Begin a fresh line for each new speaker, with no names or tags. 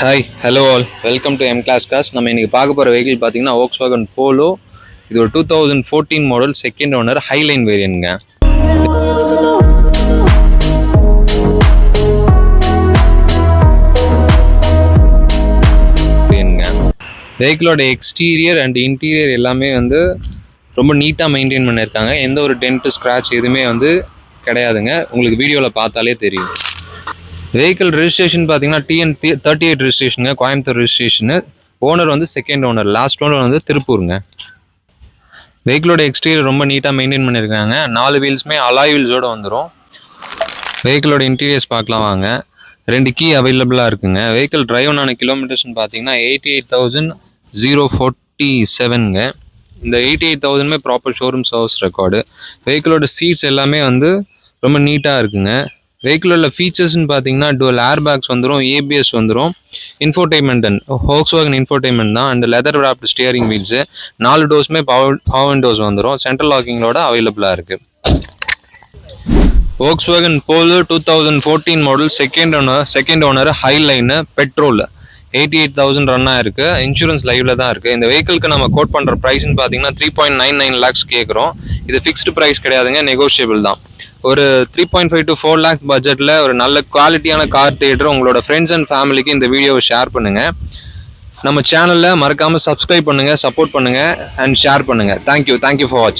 Hi hello all welcome to M class cos நம்ம இன்றைக்கி பார்க்க போகிற வெஹிக்கிள் பார்த்தீங்கன்னா ஓக்ஸ் வாகன் போலோ இது ஒரு two thousand fourteen model second owner Highline வேரியன்ங்க வெஹிக்கிளோட எக்ஸ்டீரியர் அண்ட் இன்டீரியர் எல்லாமே வந்து ரொம்ப நீட்டாக மெயின்டைன் பண்ணியிருக்காங்க. எந்த ஒரு டென்ட்டு ஸ்க்ராட்ச் எதுவுமே வந்து கிடையாதுங்க. உங்களுக்கு வீடியோவில் பார்த்தாலே தெரியும். வெஹிக்கிள் ரெஜிஸ்ட்ரேஷன் பார்த்தீங்கன்னா டிஎன் தேர்ட்டி எயிட் ரிஜிஸ்ட்ரேஷனுங்க கோயம்புத்தூர் ரிஜிஸ்ட்ரேஷனு ஓனர் வந்து செகண்ட் ஓனர் லாஸ்ட் ஓனர் வந்து திருப்பூருங்க. வெஹிக்கிளோட எக்ஸ்டீரியர் ரொம்ப நீட்டாக மெயின்டைன் பண்ணியிருக்காங்க நாலு வீல்ஸுமே அலாய் வீல்ஸோடு வந்துடும் வெஹிக்கிளோட இன்டீரியர்ஸ் பார்க்கலாம் வாங்க. ரெண்டு கீ அவைலபிளாக இருக்குங்க. வெஹிக்கிள் டிரைவ் ஆன கிலோமீட்டர்ஸ்னு பார்த்தீங்கன்னா eighty eight thousand zero forty செவனுங்க இந்த எயிட்டி எயிட் தௌசண்ட்மே ப்ராப்பர் ஷோரூம் சர்வீஸ் ரெக்கார்டு வெஹிக்கிளோட சீட்ஸ் எல்லாமே வந்து ரொம்ப நீட்டாக இருக்குங்க. வெஹிக்கிளில் ஃபீச்சர்ஸ்னு பார்த்தீங்கன்னா டுவல் ஏர் பேக்ஸ் வந்துடும் ஏபிஎஸ் வந்துடும் இன்ஃபோடைன்மெண்ட் ஹோக்ஸ் வாகன் இன்ஃபோர்டைன்மெண்ட் தான். And leather wrapped steering wheels நாலு டோஸுமே பவர் பவர் டோஸ் வந்துடும் சென்ட்ரல் லாக்கிங்கோட அவைலபிளாக இருக்குது Volkswagen Polo two thousand fourteen model second owner second owner highline petrol eighty eight thousand run ஆயிருக்கு. இன்சூரன்ஸ் லைவ்ல தான் இருக்கு. இந்த வெஹிக்கிள்க்கு நம்ம கோட் பண்ற ப்ரைஸ்னு பார்த்தீங்கன்னா three point nine nine lakhs கேட்குறோம் இது ஃபிக்ஸ்டு ப்ரைஸ் கிடையாதுங்க நெகோஷியபிள் தான். ஒரு three point five to four lakhs பட்ஜெட்டில் ஒரு நல்ல குவாலிட்டியான கார் தேட்டர் உங்களோட ஃப்ரெண்ட்ஸ் அண்ட் ஃபேமிலிக்கு இந்த வீடியோவை ஷேர் பண்ணுங்க. நம்ம சேனலில் மறக்காமல் சப்ஸ்கிரைப் பண்ணுங்க சப்போர்ட் பண்ணுங்க அண்ட் ஷேர் பண்ணுங்க. Thank you thank you for வாட்சிங்